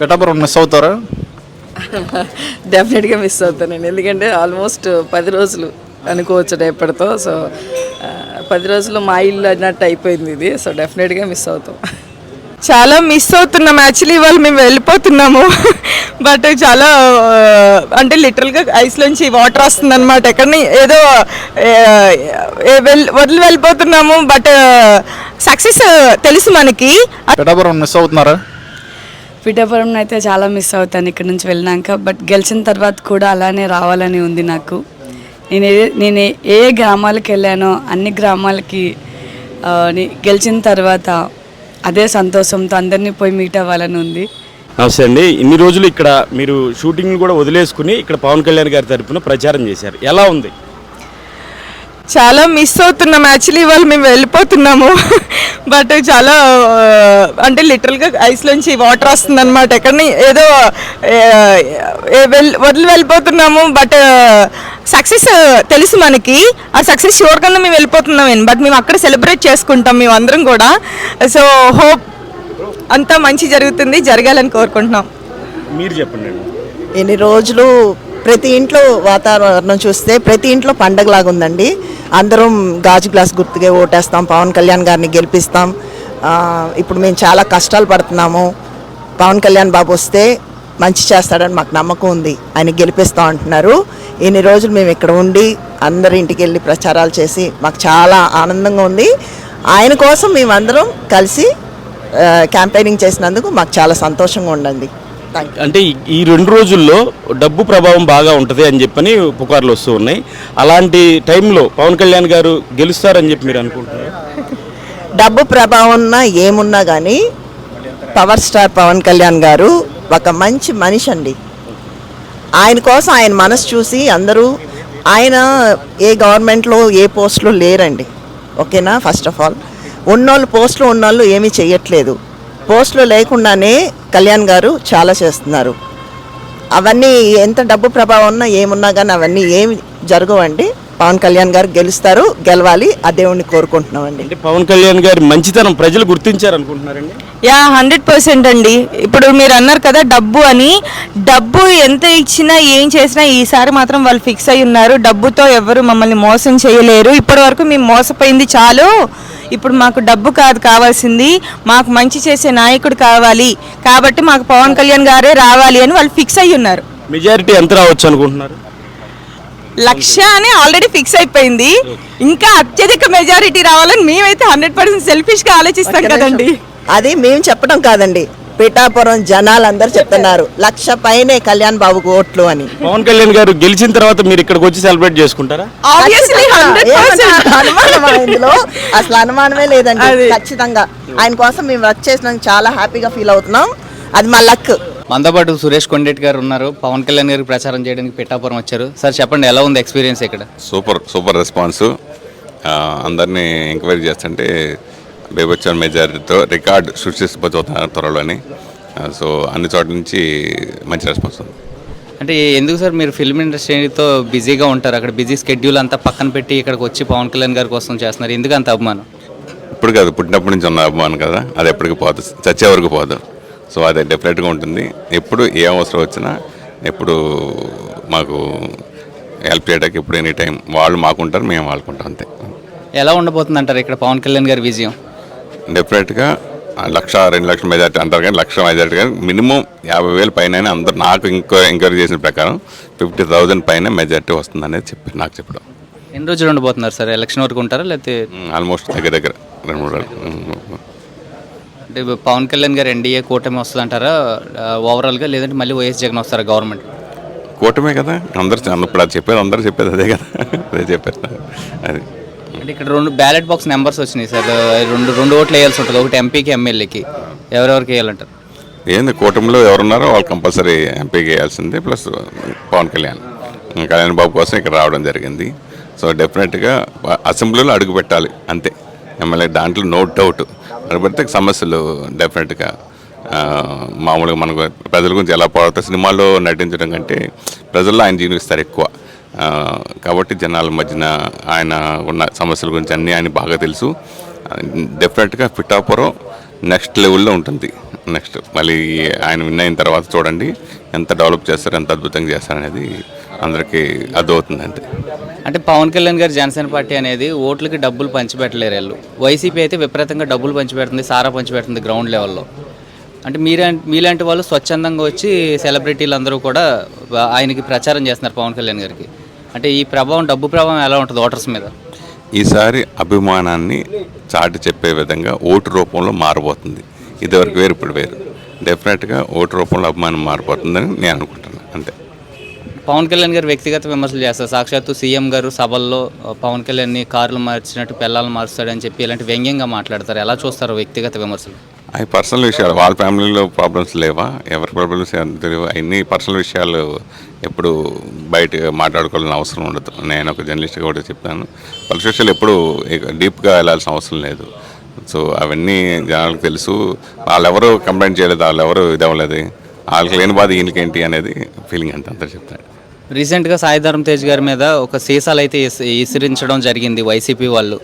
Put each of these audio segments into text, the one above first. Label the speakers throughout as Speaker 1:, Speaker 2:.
Speaker 1: Pithapuram miss అవుతారా?
Speaker 2: డెఫినెట్గా miss అవుతానండి. ఎందుకంటే ఆల్మోస్ట్ పది రోజులు అనుకోవచ్చు రేపటితో సో పది రోజులు మా ఇల్లు అన్నట్టు అయిపోయింది ఇది. సో డెఫినెట్గా మిస్ అవుతాం.
Speaker 3: చాలా మిస్ అవుతున్నాం. యాక్చువల్లీ ఇవాళ మేము వెళ్ళిపోతున్నాము. బట్ చాలా అంటే లిటరల్గా ఐస్లోంచి వాటర్ వస్తుంది అనమాట ఎక్కడిని ఏదో వదిలి వెళ్ళిపోతున్నాము. బట్ సక్సెస్ తెలుసు మనకి.
Speaker 1: మిస్ అవుతున్నారా?
Speaker 4: పిఠాపురం అయితే చాలా మిస్ అవుతాను ఇక్కడ నుంచి వెళ్ళినాక బట్ గెలిచిన తర్వాత కూడా అలానే రావాలని ఉంది నాకు. నేను ఏ నేను ఏ- గ్రామాలకు వెళ్ళానో అన్ని గ్రామాలకి గెలిచిన తర్వాత అదే సంతోషంతో అందరినీ పోయి మీట్ అవ్వాలని ఉంది.
Speaker 5: నమస్తే అండి. ఇన్ని రోజులు ఇక్కడ మీరు షూటింగ్ కూడా వదిలేసుకుని ఇక్కడ పవన్ కళ్యాణ్ గారి తరపున ప్రచారం చేశారు. ఎలా ఉంది?
Speaker 3: చాలా మిస్ అవుతున్నాం. యాక్చువల్లీ ఇవాళ మేము వెళ్ళిపోతున్నాము. బట్ చాలా ఆ, అంటే లిటరల్గా ఐస్లోంచి వాటర్ వస్తుంది అనమాట ఎక్కడిని ఏదో వెల్- వదిలి వెళ్ళిపోతున్నాము. బట్ సక్సెస్ తెలుసు మనకి. ఆ సక్సెస్ షూర్ కన్నా మేము వెళ్ళిపోతున్నాం. బట్ మేము అక్కడ సెలబ్రేట్ చేసుకుంటాం మేము అందరం కూడా. సో హోప్ అంతా మంచి జరుగుతుంది. జరగాలని కోరుకుంటున్నాం.
Speaker 5: మీరు చెప్పండి.
Speaker 6: ఎన్ని రోజులు ప్రతి ఇంట్లో వాతావరణం చూస్తే ప్రతి ఇంట్లో పండగలాగా ఉందండి. అందరం గాజు గ్లాస్ గుర్తుగా ఓటేస్తాం. పవన్ కళ్యాణ్ గారిని గెలిపిస్తాం. ఇప్పుడు మేము చాలా కష్టాలు పడుతున్నాము. పవన్ కళ్యాణ్ బాబు వస్తే మంచి చేస్తాడని మాకు నమ్మకం ఉంది. ఆయన గెలిపిస్తాం అంటున్నారు. ఇన్ని రోజులు మేము ఇక్కడ ఉండి అందరి ఇంటికి వెళ్ళి ప్రచారాలు చేసి మాకు చాలా ఆనందంగా ఉంది. ఆయన కోసం మేమందరం కలిసి క్యాంపెయినింగ్ చేసినందుకు మాకు చాలా సంతోషంగా ఉండండి
Speaker 5: అంటే ఈ- రెండు రోజుల్లో డబ్బు ప్రభావం బాగా ఉంటుంది అని చెప్పని పుకార్లు వస్తూ ఉన్నాయి. అలాంటి టైంలో పవన్ కళ్యాణ్ గారు గెలుస్తారని చెప్పి మీరు అనుకుంటున్నారు?
Speaker 6: డబ్బు ప్రభావం ఉన్నా ఏమున్నా కానీ పవర్ స్టార్ పవన్ కళ్యాణ్ గారు ఒక మంచి మనిషి అండి. ఆయన కోసం ఆయన మనసు చూసి అందరూ ఆయన ఏ గవర్నమెంట్లో ఏ పోస్టులో లేరండి. ఓకేనా? ఫస్ట్ ఆఫ్ ఆల్ ఉన్నోళ్ళు పోస్టులు ఉన్నోళ్ళు ఏమీ చేయట్లేదు పోస్టులు లేకుండానే కళ్యాణ్ గారు చాలా చేస్తున్నారు. అవన్నీ ఎంత డబ్బు ప్రభావం ఉన్నా ఏమున్నా కానీ అవన్నీ ఏమి జరగవండి. పవన్ కళ్యాణ్ గారు గెలుస్తారు గెలవాలి. ఆ దేవుణ్ణి కోరుకుంటున్నామండి.
Speaker 5: అంటే పవన్ కళ్యాణ్ గారి మంచితనం ప్రజలు గుర్తించారు అనుకుంటున్నారండి
Speaker 3: యా హండ్రెడ్ పర్సెంట్ అండి. ఇప్పుడు మీరు అన్నారు కదా డబ్బు అని. డబ్బు ఎంత ఇచ్చినా ఏం చేసినా ఈసారి మాత్రం వాళ్ళు ఫిక్స్ అయి ఉన్నారు. డబ్బుతో ఎవరు మమ్మల్ని మోసం చేయలేరు. ఇప్పటి వరకు మేము మోసపోయింది చాలు. ఇప్పుడు మాకు డబ్బు కాదు కావాల్సింది. మాకు మంచి చేసే నాయకుడు కావాలి. కాబట్టి మాకు పవన్ కళ్యాణ్ గారే రావాలి అని వాళ్ళు ఫిక్స్ అయి ఉన్నారు.
Speaker 5: మెజారిటీ ఎంత రావచ్చు అనుకుంటున్నారు?
Speaker 3: లక్ష అని ఆల్రెడీ ఫిక్స్ అయిపోయింది. ఇంకా అత్యధిక మెజారిటీ రావాలని మేమైతే హండ్రెడ్ పర్సెంట్ సెల్ఫిష్గా ఆలోచిస్తాం
Speaker 6: ఒక్క
Speaker 3: కదండి.
Speaker 6: అది మేము చెప్పడం కాదండి. పిఠాపురం జనాలందరూ చెప్తున్నారు. లక్ష పైనే కళ్యాణ్ బాబుకు ఓట్లు అని.
Speaker 5: పవన్ కళ్యాణ్ గారు గెలిచిన తర్వాత మీరు ఇక్కడికి వచ్చి సెలబ్రేట్ చేసుకుంటారా?
Speaker 6: ఇందులో? అసలు అనుమానమే లేదండి. ఖచ్చితంగా. ఆయన కోసం మేము వర్క్ చేసినందుకు చాలా హ్యాపీగా ఫీల్ అవుతున్నాం. అది మా లక్
Speaker 7: మనతో పాటు సురేష్ కొండేటి గారు ఉన్నారు. పవన్ కళ్యాణ్ గారికి ప్రచారం చేయడానికి పిఠాపురం వచ్చారు. సార్ చెప్పండి ఎలా ఉంది ఎక్స్పీరియన్స్ ఇక్కడ?
Speaker 8: Super super response. అందరినీ ఎంక్వైరీ చేస్తుంటే బేబొచ్చాన్ మెజారిటీతో రికార్డ్ సృష్టించబోతున్నారు త్వరలోని. సో అన్ని చోట్ల నుంచి మంచి రెస్పాన్స్ ఉంది.
Speaker 7: అంటే ఎందుకు సార్ మీరు ఫిల్మ్ ఇండస్ట్రీతో బిజీగా ఉంటారు? అక్కడ బిజీ స్కెడ్యూల్ అంతా పక్కన పెట్టి ఇక్కడికి వచ్చి పవన్ కళ్యాణ్ గారి కోసం చేస్తున్నారు. ఎందుకు అంత అభిమానం?
Speaker 8: ఇప్పుడు కాదు పుట్టినప్పటి నుంచి ఉన్న అభిమానం కదా. అది ఎప్పటికి పోదు. చచ్చే వరకు పోదు. సో అది డెఫినెట్గా ఉంటుంది. ఎప్పుడు ఏ అవసరం వచ్చినా ఎప్పుడు మాకు హెల్ప్ చేయడానికి ఎప్పుడు ఎనీ టైం వాళ్ళు మాకుంటారు మేము వాళ్ళకుంటాం అంతే.
Speaker 7: ఎలా ఉండబోతుంది అంటారు ఇక్కడ పవన్ కళ్యాణ్ గారి విజయం?
Speaker 8: డెఫినెట్గా లక్ష రెండు లక్షల మెజార్టీ అంటారు కానీ లక్ష మెజార్టీ కానీ మినిమం యాభై వేలు పైన అందరు నాకు ఇంకో ఎంక్వైరీ చేసిన ప్రకారం ఫిఫ్టీ థౌజండ్ పైన మెజార్టీ వస్తుంది అనేది చెప్పి నాకు చెప్పడం.
Speaker 7: ఎన్ని రోజులు ఉండబోతున్నారు సార్? ఎలక్షన్ వరకు ఉంటారా లేకపోతే
Speaker 8: ఆల్మోస్ట్ దగ్గర దగ్గర రెండు మూడు.
Speaker 7: అంటే పవన్ కళ్యాణ్ గారు ఎన్డీఏ కూటమి వస్తుంది అంటారా? ఓవరాల్గా లేదంటే మళ్ళీ వైఎస్ జగన్ వస్తారా గవర్నమెంట్
Speaker 8: కూటమే కదా. అందరు ఇప్పుడు అది చెప్పేది అందరూ చెప్పేది అదే కదా. అదే చెప్పారు. అది.
Speaker 7: అంటే ఇక్కడ రెండు బ్యాలెట్ బాక్స్ నెంబర్స్ వచ్చినాయి సార్. రెండు రెండు ఓట్లు వేయాల్సి ఉంటుంది. ఒకటి ఎంపీకి ఎమ్మెల్యేకి ఎవరెవరికి వేయాలంటారు?
Speaker 8: ఏంది కూటమిలో ఎవరున్నారో వాళ్ళు కంపల్సరీ ఎంపీకి వేయాల్సిందే ప్లస్ పవన్ కళ్యాణ్. కళ్యాణ్ బాబు కోసం ఇక్కడ రావడం జరిగింది. సో డెఫినెట్గా అసెంబ్లీలో అడుగు పెట్టాలి అంతే. ఎమ్మెల్యే దాంట్లో నో డౌట్ అడుగు పెడితే సమస్యలు డెఫినెట్గా మామూలుగా మనకు ప్రజల గురించి ఎలా పోరాడతారు సినిమాల్లో నటించడం కంటే ప్రజల్లో ఆయన జీవిస్తారు ఎక్కువ. కాబట్టి జనాల మధ్యన ఆయన ఉన్న సమస్యల గురించి అన్నీ ఆయన బాగా తెలుసు. డెఫినెట్గా పిఠాపురం నెక్స్ట్ లెవెల్లో ఉంటుంది. నెక్స్ట్ మళ్ళీ ఆయన విన్ అయిన తర్వాత చూడండి ఎంత డెవలప్ చేస్తారు ఎంత అద్భుతంగా చేస్తారు అనేది అందరికీ అర్థమవుతుంది అంతే
Speaker 7: అంటే పవన్ కళ్యాణ్ గారు జనసేన పార్టీ అనేది ఓట్లకి డబ్బులు పంచిపెట్టలేరు వీళ్ళు. వైసీపీ అయితే విపరీతంగా డబ్బులు పంచిపెడుతుంది సారా పంచిపెడుతుంది గ్రౌండ్ లెవెల్లో అంటే మీరే మీలాంటి వాళ్ళు స్వచ్ఛందంగా వచ్చి సెలబ్రిటీలు అందరూ కూడా ఆయనకి ప్రచారం చేస్తున్నారు పవన్ కళ్యాణ్ గారికి. అంటే ఈ ప్రభావం డబ్బు ప్రభావం ఎలా ఉంటుంది ఓటర్స్ మీద?
Speaker 8: ఈసారి అభిమానాన్ని చాటి చెప్పే విధంగా ఓటు రూపంలో మారబోతుంది. ఇదివరకు వేరు ఇప్పుడు వేరు. డెఫినెట్గా ఓటు రూపంలో అభిమానం మారిపోతుందని నేను అనుకుంటున్నాను. అంతే.
Speaker 7: పవన్ కళ్యాణ్ గారు వ్యక్తిగత విమర్శలు చేస్తారు. సాక్షాత్తు సీఎం గారు సభల్లో పవన్ కళ్యాణ్ని కార్లు మార్చినట్టు పిల్లలు మారుస్తాడని చెప్పి ఇలాంటి వ్యంగ్యంగా మాట్లాడతారు. ఎలా చూస్తారు వ్యక్తిగత విమర్శలు?
Speaker 8: అవి పర్సనల్ విషయాలు. వాళ్ళ ఫ్యామిలీలో ప్రాబ్లమ్స్ లేవా? ఎవరి ప్రాబ్లమ్స్ తెలియవు? అన్ని పర్సనల్ విషయాలు ఎప్పుడు బయట మాట్లాడుకోవాలని అవసరం ఉండదు. నేను ఒక జర్నలిస్ట్గా కూడా చెప్తాను పర్సనల్ విషయాలు ఎప్పుడు డీప్గా వెళ్ళాల్సిన అవసరం లేదు. సో అవన్నీ జనాలకు తెలుసు. వాళ్ళెవరు కంప్లైంట్ చేయలేదు? వాళ్ళెవరు ఇది అవ్వలేదు? వాళ్ళకి లేని బాధ ఈయనకేంటి అనేది ఫీలింగ్ అంత అంతా చెప్తాను
Speaker 7: రీసెంట్గా సాయిధరం తేజ్ గారి మీద ఒక సీసాలు అయితే విసిరించడం ఇసిరించడం జరిగింది వైసీపీ వాళ్ళు.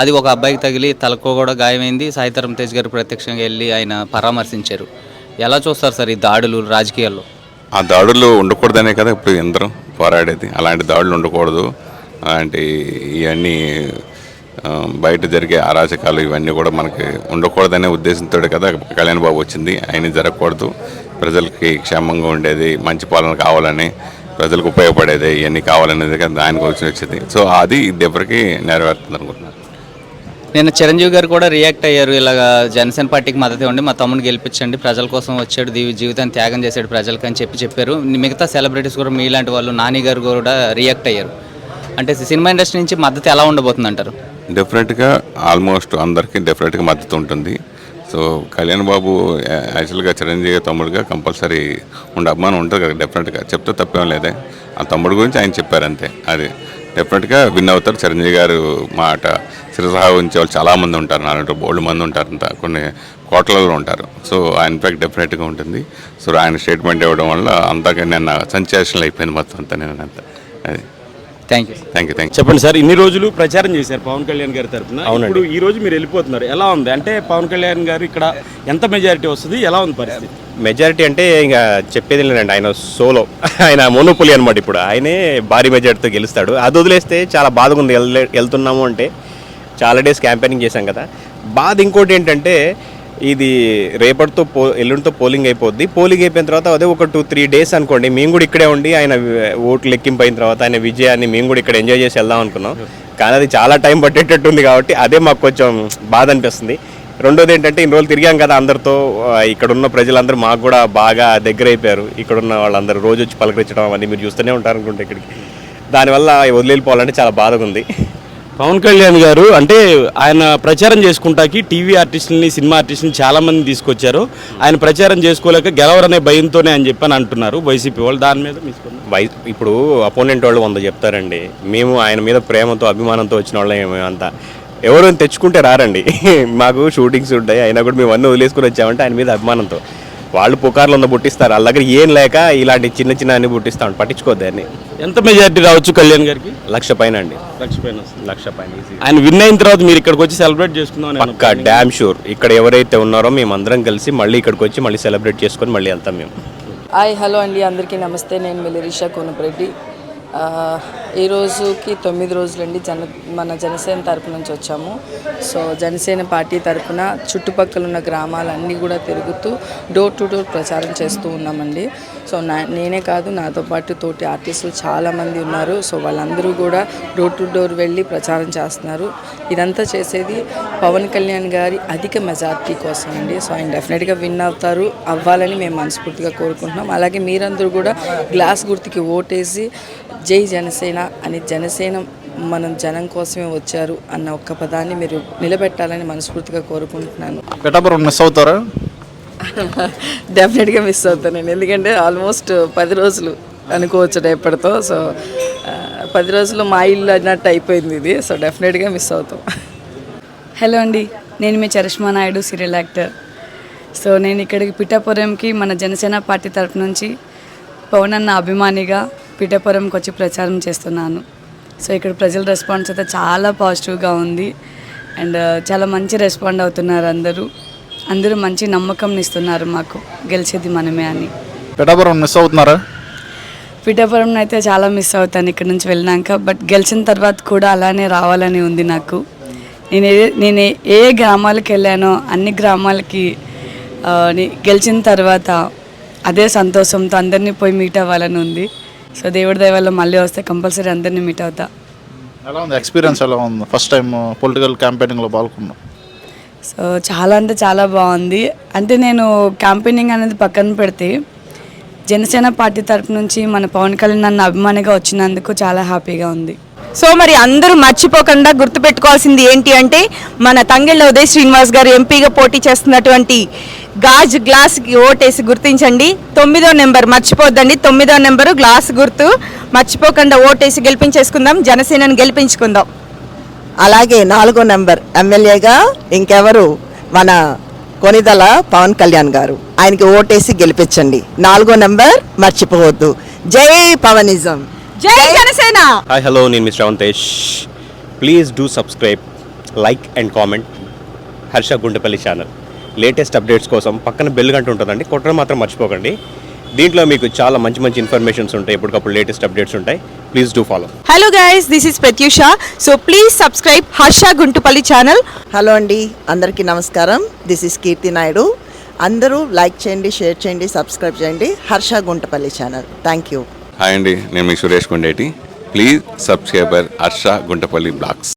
Speaker 7: అది ఒక అబ్బాయికి తగిలి తలకు కూడా గాయమైంది. సాయిధరం తేజ్ గారు ప్రత్యక్షంగా వెళ్ళి ఆయన పరామర్శించారు. ఎలా చూస్తారు సార్ ఈ దాడులు రాజకీయాల్లో?
Speaker 8: ఆ దాడులు ఉండకూడదనే కదా ఇప్పుడు ఎందరో పోరాడేది. అలాంటి దాడులు ఉండకూడదు. అలాంటి ఇవన్నీ బయట జరిగే అరాచకాలు ఇవన్నీ కూడా మనకి ఉండకూడదనే ఉద్దేశంతో కదా కళ్యాణ్ బాబు వచ్చింది. ఆయన జరగకూడదు. ప్రజలకి క్షేమంగా ఉండేది మంచి పాలన కావాలని ప్రజలకు ఉపయోగపడేది ఇవన్నీ కావాలనేది కదా ఆయన వచ్చి వచ్చింది సో అది ఇది ఎవరికి నెరవేరుతుంది అనుకుంటున్నాను.
Speaker 7: నేను చిరంజీవి గారు కూడా రియాక్ట్ అయ్యారు. ఇలాగా జనసేన పార్టీకి మద్దతు ఇవ్వండి మా తమ్ముడిని గెలిపించండి ప్రజల కోసం వచ్చాడు దీ- జీవితాన్ని త్యాగం చేశాడు ప్రజలకి అని చెప్పి చెప్పారు. మిగతా సెలబ్రిటీస్ కూడా మీలాంటి వాళ్ళు నాని గారు కూడా రియాక్ట్ అయ్యారు. అంటే సినిమా ఇండస్ట్రీ నుంచి మద్దతు ఎలా ఉండబోతుంది అంటారు
Speaker 8: డెఫినెట్గా ఆల్మోస్ట్ అందరికీ డెఫినెట్గా మద్దతు ఉంటుంది. సో కళ్యాణ్ బాబు యాక్చువల్గా చిరంజీవి తమ్ముడుగా కంపల్సరీ ఉండే అభిమానం ఉంటుంది కదా డెఫినెట్గా చెప్తే తప్పేం లేదే. ఆ తమ్ముడు గురించి ఆయన చెప్పారంతే అది. డెఫినెట్గా విన్ అవుతారు చిరంజీవి గారు మాట. శిరసహా ఉంచే వాళ్ళు చాలామంది ఉంటారు నాలుగు బోల్డ్ మంది ఉంటారు అంత కొన్ని కోట్లలో ఉంటారు. సో ఆ ఇంపాక్ట్ డెఫినెట్గా ఉంటుంది. సో ఆయన స్టేట్మెంట్ ఇవ్వడం వల్ల అంతగా నిన్న సెన్సేషనల్ అయిపోయింది మొత్తం అంతా నేను అంతా అది.
Speaker 7: Thank you
Speaker 8: thank you thank you
Speaker 5: చెప్పండి సార్ ఇన్ని రోజులు ప్రచారం చేశారు పవన్ కళ్యాణ్ గారి తరఫున ఇప్పుడు ఈ రోజు మీరు వెళ్ళిపోతున్నారు. ఎలా ఉంది? అంటే పవన్ కళ్యాణ్ గారు ఇక్కడ ఎంత మెజారిటీ వస్తుంది? ఎలా ఉంది పరిస్థితి?
Speaker 9: మెజారిటీ అంటే ఇంకా చెప్పేది లేదండి. ఆయన సోలో ఆయన మోనోపులి అనమాట ఇప్పుడు. ఆయనే భారీ మెజారిటీతో గెలుస్తాడు. అది వదిలేస్తే చాలా బాధగా ఉంది. వెళ్ళే- వెళ్తున్నాము అంటే చాలా డేస్ క్యాంపెయినింగ్ చేశాం కదా. బాధ ఇంకోటి ఏంటంటే ఇది రేపటితో పో ఎల్లుండితో పోలింగ్ అయిపోద్ది. పోలింగ్ అయిపోయిన తర్వాత అదే ఒక టూ త్రీ డేస్ అనుకోండి. మేము కూడా ఇక్కడే ఉండి ఆయన ఓట్లు లెక్కింపు అయిన తర్వాత ఆయన విజయాన్ని మేము కూడా ఇక్కడ ఎంజాయ్ చేసి వెళ్దాం అనుకున్నాం. కానీ అది చాలా టైం పట్టేటట్టు ఉంది కాబట్టి అదే మాకు కొంచెం బాధ అనిపిస్తుంది. రెండోది ఏంటంటే ఇన్ని రోజులు తిరిగాం కదా అందరితో. ఆ, ఇక్కడ ఉన్న ప్రజలందరూ మాకు కూడా బాగా దగ్గర అయిపోయారు ఇక్కడ ఉన్న వాళ్ళందరూ రోజు వచ్చి పలకరించడం అవన్నీ మీరు చూస్తూనే ఉంటారు అనుకుంటే ఇక్కడికి. దానివల్ల వదిలేపోవాలంటే చాలా బాధగా ఉంది.
Speaker 5: పవన్ కళ్యాణ్ గారు అంటే ఆయన ప్రచారం చేసుకుంటాకి టీవీ ఆర్టిస్టులని సినిమా ఆర్టిస్టుని చాలా మంది తీసుకొచ్చారు. ఆయన ప్రచారం చేసుకోలేక గెలవరనే భయంతోనే అని చెప్పని అంటున్నారు వైసీపీ వాళ్ళు. దాని మీద
Speaker 9: వై ఇప్పుడు అపోనెంట్ వాళ్ళు వంద చెప్తారండి. మేము ఆయన మీద ప్రేమతో అభిమానంతో వచ్చిన వాళ్ళం అంతా. ఎవరు తెచ్చుకుంటే రారండి. మాకు షూటింగ్స్ ఉంటాయి అయినా కూడా మేము అన్నీ వదిలేసుకుని వచ్చామంటే ఆయన మీద అభిమానంతో. వాళ్ళు పుకార్లు వంద పుట్టిస్తారు. వాళ్ళ దగ్గర ఏం లేక ఇలాంటి చిన్న చిన్న అన్ని పుట్టిస్తాం. పట్టించుకోద్దు
Speaker 5: ఎంత మెజారిటీ రావచ్చు కళ్యాణ్ గారికి?
Speaker 9: లక్ష పైన అండి.
Speaker 5: లక్ష పైన.
Speaker 9: లక్ష పైన.
Speaker 5: ఆయన విన్ అయిన తర్వాత మీరు ఇక్కడికి వచ్చి సెలబ్రేట్ చేసుకుందాం
Speaker 9: పక్కా డ్యామ్ షూర్ ఇక్కడ ఎవరైతే ఉన్నారో మేము అందరం కలిసి మళ్ళీ ఇక్కడికి వచ్చి మళ్ళీ సెలబ్రేట్ చేసుకొని మళ్ళీ వెళ్తాం మేము.
Speaker 2: హాయ్ హలో అండి. అందరికీ నమస్తే. నేను మిలిరిషా కోనపరెడ్డి. ఆ, ఈ రోజుకి తొమ్మిది రోజులండి జన మన జనసేన తరపు నుంచి వచ్చాము. సో జనసేన పార్టీ తరపున చుట్టుపక్కల ఉన్న గ్రామాలన్నీ కూడా తిరుగుతూ డోర్ టు డోర్ ప్రచారం చేస్తూ ఉన్నామండి. సో నా నేనే కాదు నాతో పాటు తోటి ఆర్టిస్టులు చాలామంది ఉన్నారు. సో వాళ్ళందరూ కూడా డోర్ టు డోర్ వెళ్ళి ప్రచారం చేస్తున్నారు. ఇదంతా చేసేది పవన్ కళ్యాణ్ గారి అధిక మెజార్టీ కోసం అండి. సో ఆయన డెఫినెట్గా విన్ అవుతారు అవ్వాలని మేము మనస్ఫూర్తిగా కోరుకుంటున్నాం. అలాగే మీరందరూ కూడా గ్లాస్ గుర్తుకి ఓటేసి జై జనసేన అని జనసేన మనం జనం కోసమే వచ్చారు అన్న ఒక్క పదాన్ని మీరు నిలబెట్టాలని మనస్ఫూర్తిగా కోరుకుంటున్నాను.
Speaker 1: పిఠాపురం మిస్ అవుతారా?
Speaker 2: డెఫినెట్గా మిస్ అవుతానండి. ఎందుకంటే ఆల్మోస్ట్ పది రోజులు అనుకోవచ్చు రేపటితో. సో పది రోజులు మా ఇల్లు అన్నట్టు అయిపోయింది ఇది. సో డెఫినెట్గా మిస్ అవుతాం.
Speaker 4: హలో అండి. నేను మీ Charishma Naidu serial actor so నేను ఇక్కడికి పిఠాపురంకి మన జనసేన పార్టీ తరపు నుంచి పవన్ అన్న అభిమానిగా పిఠాపురంకి వచ్చి ప్రచారం చేస్తున్నాను. సో ఇక్కడ ప్రజల రెస్పాన్స్ అయితే చాలా పాజిటివ్గా ఉంది. అండ్ చాలా మంచి రెస్పాండ్ అవుతున్నారు అందరూ. అందరూ మంచి నమ్మకం ఇస్తున్నారు మాకు. గెలిచేది మనమే అని.
Speaker 1: పిఠాపురం మిస్ అవుతున్నారా?
Speaker 4: పిఠాపురం అయితే చాలా మిస్ అవుతాను ఇక్కడ నుంచి వెళ్ళినాక. బట్ గెలిచిన తర్వాత కూడా అలానే రావాలని ఉంది నాకు. నేను ఏ నేను ఏ- గ్రామాలకు వెళ్ళానో అన్ని గ్రామాలకి గెలిచిన తర్వాత అదే సంతోషంతో అందరినీ పోయి మీట్ అవ్వాలని ఉంది. సో దేవుడి దయ వల్ల మళ్ళీ వస్తే కంపల్సరీ అందరినీ మీట్ అవుతా.
Speaker 1: ఎలా ఉంది? ఎక్స్పీరియన్స్ ఎలా ఉంది? ఫస్ట్ టైం పొలిటికల్ క్యాంపెయినింగ్లో పాల్గొన్నాం.
Speaker 4: సో చాలా అంటే చాలా బాగుంది. అంటే నేను క్యాంపెయినింగ్ అనేది పక్కన పెడితే జనసేన పార్టీ తరపు నుంచి మన పవన్ కళ్యాణ్ నన్ను అభిమానిగా వచ్చినందుకు చాలా హ్యాపీగా ఉంది.
Speaker 3: సో మరి అందరూ మర్చిపోకుండా గుర్తుపెట్టుకోవాల్సింది ఏంటి అంటే మన తంగిళ్ళ ఉదయ్ శ్రీనివాస్ గారు ఎంపీగా పోటీ చేస్తున్నటువంటి గాజు గ్లాస్కి ఓటేసి గుర్తించండి. తొమ్మిదో నెంబర్ మర్చిపోద్దండి. తొమ్మిదో నెంబరు గ్లాస్ గుర్తు. మర్చిపోకుండా ఓటేసి గెలిపించేసుకుందాం. జనసేనని గెలిపించుకుందాం.
Speaker 6: అలాగే నాలుగో నెంబర్ ఎమ్మెల్యేగా ఇంకెవరు? మన కొనిదల పవన్ కళ్యాణ్ గారు. ఆయనకి ఓటేసి గెలిపించండి. నాలుగో నెంబర్ మర్చిపోవద్దు. జై పవనిజం.
Speaker 3: జై జనసేన!
Speaker 9: హాయ్ హలో నేను mister Avantesh please do subscribe like and comment Harsha Gundepalli channel latest updates కోసం పక్కన బెల్ గంట ఉంటుందండి. కొట్టడం మాత్రం మర్చిపోకండి. దీంట్లో మీకు చాలా మంచి మంచి ఇన్ఫర్మేషన్స్ ఉంటాయి. ఎప్పటికప్పుడు లేటెస్ట్ అప్డేట్స్ ఉంటాయి. Please do follow
Speaker 3: hello guys this is Pratyusha so please subscribe Harsha Guntupalli channel
Speaker 6: hello అండి అందరికీ నమస్కారం. దిస్ ఇస్ కీర్తి నాయుడు అందరూ లైక్ చేయండి షేర్ చేయండి సబ్స్క్రైబ్ చేయండి. Harsha Guntapalli channel thank you
Speaker 8: hi అండి నేను మీ Suresh Kondeti. Please subscriber Harsha Guntapalli vlogs.